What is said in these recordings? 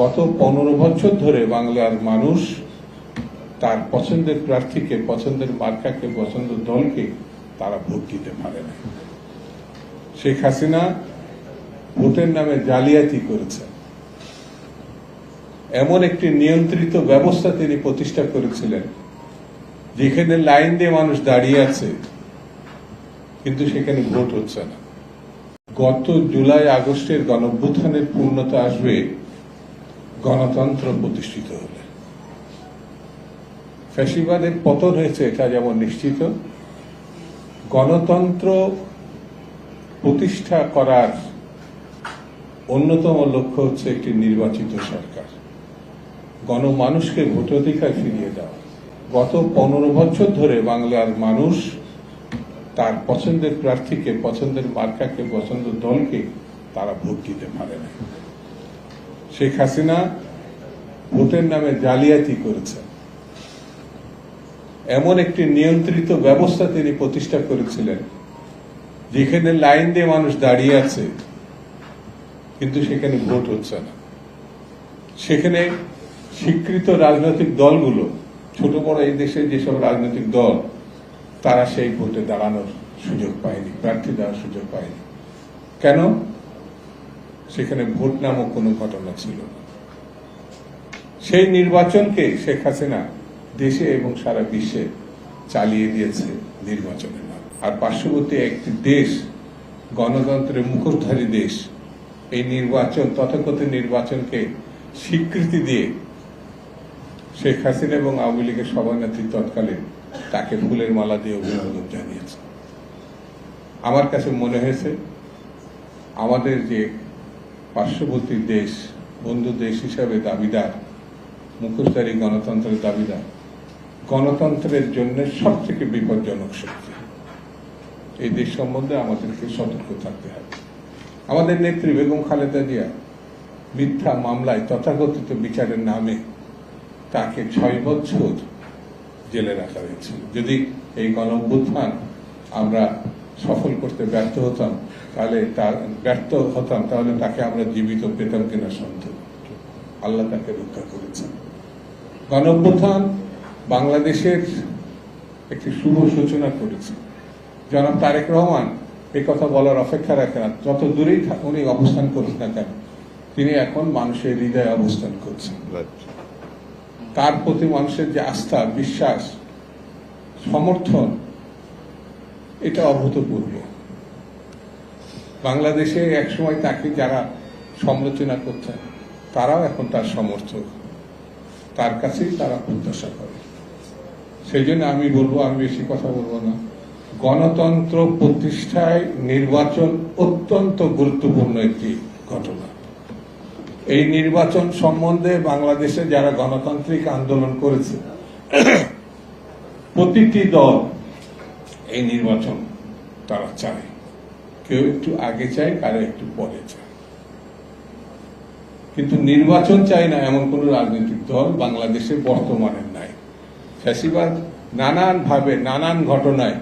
গত পনেরো বছর ধরে বাংলার মানুষ তার পছন্দের প্রার্থীকে, পছন্দের মার্কাকে, পছন্দের দলকে তারা ভোট দিতে পারে না। শেখ হাসিনা ভোটের নামে জালিয়াতি করেছেন। এমন একটি নিয়ন্ত্রিত ব্যবস্থা তিনি প্রতিষ্ঠা করেছিলেন, যেখানে লাইন দিয়ে মানুষ দাঁড়িয়ে আছে, কিন্তু সেখানে ভোট হচ্ছে না। গত জুলাই, আগস্টের গণভ্যুত্থানের পূর্ণতা আসবে গণতন্ত্র প্রতিষ্ঠিত হলে। ফ্যাসিবাদের পতন হয়েছে, এটা যেমন নিশ্চিত। গণতন্ত্র প্রতিষ্ঠা করার অন্যতম লক্ষ্য হচ্ছে একটি নির্বাচিত সরকার। গণমানুষকে ভোটাধিকার ফিরিয়ে দেওয়া। গত পনেরো বছর ধরে বাংলার মানুষ তার পছন্দের প্রার্থীকে, পছন্দের মার্কাকে, পছন্দের দলকে তারা ভোট দিতে পারে না। শেখ হাসিনা ভোটের নামে জালিয়াতি করেছেন এমন একটি নিয়ন্ত্রিত ব্যবস্থা তিনি প্রতিষ্ঠা করেছিলেন, যেখানে লাইন দিয়ে মানুষ দাঁড়িয়ে আছে, কিন্তু সেখানে ভোট হচ্ছে না। সেখানে স্বীকৃত রাজনৈতিক দলগুলো, ছোট বড় এই দেশে যেসব রাজনৈতিক দল, তারা সেই ভোটে দাঁড়ানোর সুযোগ পায়নি, প্রার্থী দেওয়ার সুযোগ পায়নি। কেন? সেখানে ভোট নামক কোনো ঘটনা ছিল সেই নির্বাচনকে শেখ হাসিনা দেশে এবং সারা বিশ্বে চালিয়ে দিয়েছে নির্বাচনের নাম আর পার্শ্ববর্তী একটি দেশ, গণতন্ত্রের মুখোশধারী দেশ, এই নির্বাচন, তথাকথিত নির্বাচনকে স্বীকৃতি দিয়ে শেখ হাসিনা এবং আওয়ামী লীগের সভানেত্রী তৎকালীন তাকে ফুলের মালা দিয়ে অভিনন্দন জানিয়েছে। আমার কাছে মনে হয়েছে, আমাদের যে পার্শ্ববর্তী দেশ, বন্ধু দেশ হিসাবে দাবিদার, মুখোশধারী গণতন্ত্রের দাবিদার। গণতন্ত্রের জন্য সব থেকে বিপজ্জনক শক্তি। এই দেশ সম্বন্ধে আমাদেরকে সতর্ক থাকতে হবে। আমাদের নেত্রী বেগম খালেদা জিয়া মিথ্যা মামলায় তথাকথিত বিচারের নামে তাকে ছয় বছর জেলে রাখা হয়েছে। যদি এই গণ আমরা সফল করতে ব্যর্থ হতাম তাহলে তার ব্যর্থ হতাম তাহলে তাকে আমরা জীবিত পেতাম কিনা সন্দেহ। আল্লাহ তাকে রক্ষা করেছেন। গণ বাংলাদেশের একটি শুভ সূচনা করেছে। জনাব তারেক রহমান এই কথা বলার অপেক্ষা রাখে না যত দূরেই উনি অবস্থান করুন না কেন তিনি এখন মানুষের হৃদয়ে অবস্থান করছেন। তার প্রতি মানুষের যে আস্থা বিশ্বাস সমর্থন এটা অভূতপূর্ব। বাংলাদেশে একসময় তাকে যারা সমালোচনা করতেন, তারাও এখন তার সমর্থক। তার কাছেই তারা প্রত্যাশা করে। সেই জন্য আমি বলব, আমি বেশি কথা বলব না। গণতন্ত্র প্রতিষ্ঠায় নির্বাচন অত্যন্ত গুরুত্বপূর্ণ একটি ঘটনা। এই নির্বাচন সম্বন্ধে বাংলাদেশে যারা গণতান্ত্রিক আন্দোলন করেছে, প্রতিটি দল এই নির্বাচন তারা চায়। কেউ একটু আগে চায়, কারও একটু পরে চায়। কিন্তু নির্বাচন চায় না এমন কোন রাজনৈতিক দল বাংলাদেশে বর্তমানে নাই। ফ্যাসিবাদ নানান ভাবে নানান ঘটনায়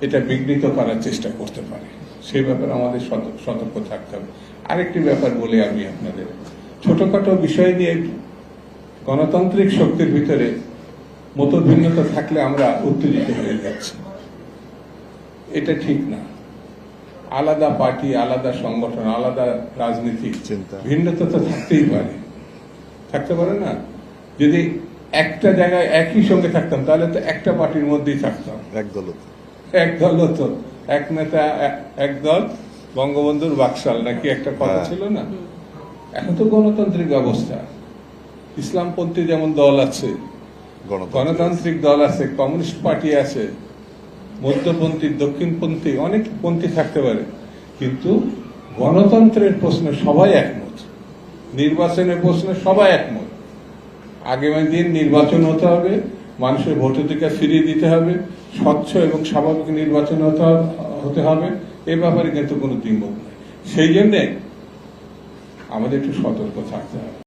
এটা বিঘ্নিত করার চেষ্টা করতে পারে। সেই ব্যাপারে আমাদের সতর্ক থাকতে হবে। আরেকটি ব্যাপার বলে আমি আপনাদের। ছোটখাটো বিষয় নিয়ে গণতান্ত্রিক শক্তির ভিতরে মতভিন্নতা থাকলে আমরা উত্তেজিত হয়ে যাচ্ছি। এটা ঠিক না। আলাদা পার্টি আলাদা সংগঠন আলাদা রাজনীতিক চিন্তা। ভিন্নতা তো থাকতেই পারে। থাকতে পারে না? যদি একটা জায়গায় একই সঙ্গে থাকতাম তাহলে তো একটা পার্টির মধ্যেই থাকতাম। একদল এক দল হতো। এক নেতা একদল বঙ্গবন্ধুর বাকশাল নাকি একটা কথা হ্যাঁ। ছিল না? এখন তো গণতান্ত্রিক ব্যবস্থা ইসলামপন্থী যেমন দল আছে গণতান্ত্রিক দল আছে কমিউনিস্ট পার্টি আছে মধ্যপন্থী, দক্ষিণপন্থী, অনেক পন্থী থাকতে পারে। কিন্তু গণতন্ত্রের প্রশ্নে সবাই একমত। নির্বাচনের প্রশ্নে সবাই একমত। আগামী দিন নির্বাচন হতে হবে, মানুষের ভোটাধিকার ফিরিয়ে দিতে হবে, স্বচ্ছ এবং স্বাভাবিক নির্বাচন হতে হতে হবে, এ ব্যাপারে কিন্তু কোনো দ্বিমত নেই। সেই জন্যে আমাদের একটু সতর্ক থাকতে হবে।